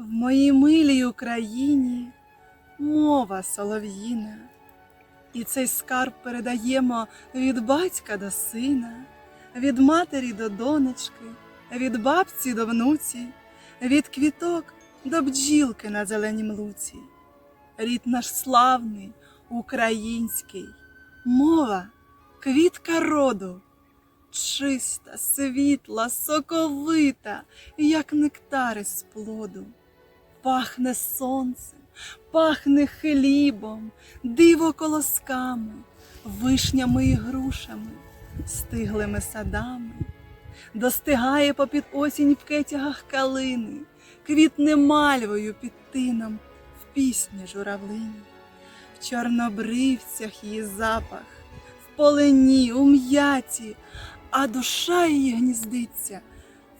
В моїй милій Україні мова солов'їна, і цей скарб передаємо від батька до сина, від матері до донечки, від бабці до внуці, від квіток до бджілки на зеленім луці. Рід наш славний, український, мова, квітка роду, чиста, світла, соковита, як нектар із плоду. Пахне сонцем, пахне хлібом, диво колосками, вишнями і грушами, стиглими садами. Достигає попід осінь в кетягах калини, квітне мальвою під тином в пісні журавлині, в чорнобривцях її запах, в полені, у м'яті, а душа її гніздиться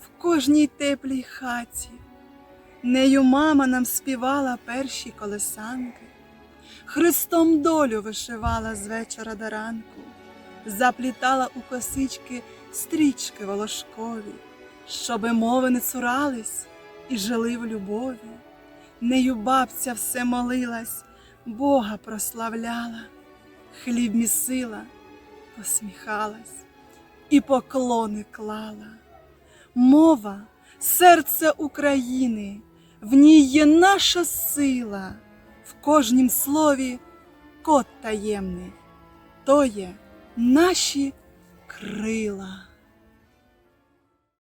в кожній теплій хаті. Нею мама нам співала перші колесанки, Христом долю вишивала з вечора до ранку, заплітала у косички стрічки волошкові, щоби мови не цурались і жили в любові. Нею бабця все молилась, Бога прославляла, хліб місила, посміхалась і поклони клала. Мова серце України, в ній є наша сила, в кожнім слові код таємний, то є наші крила.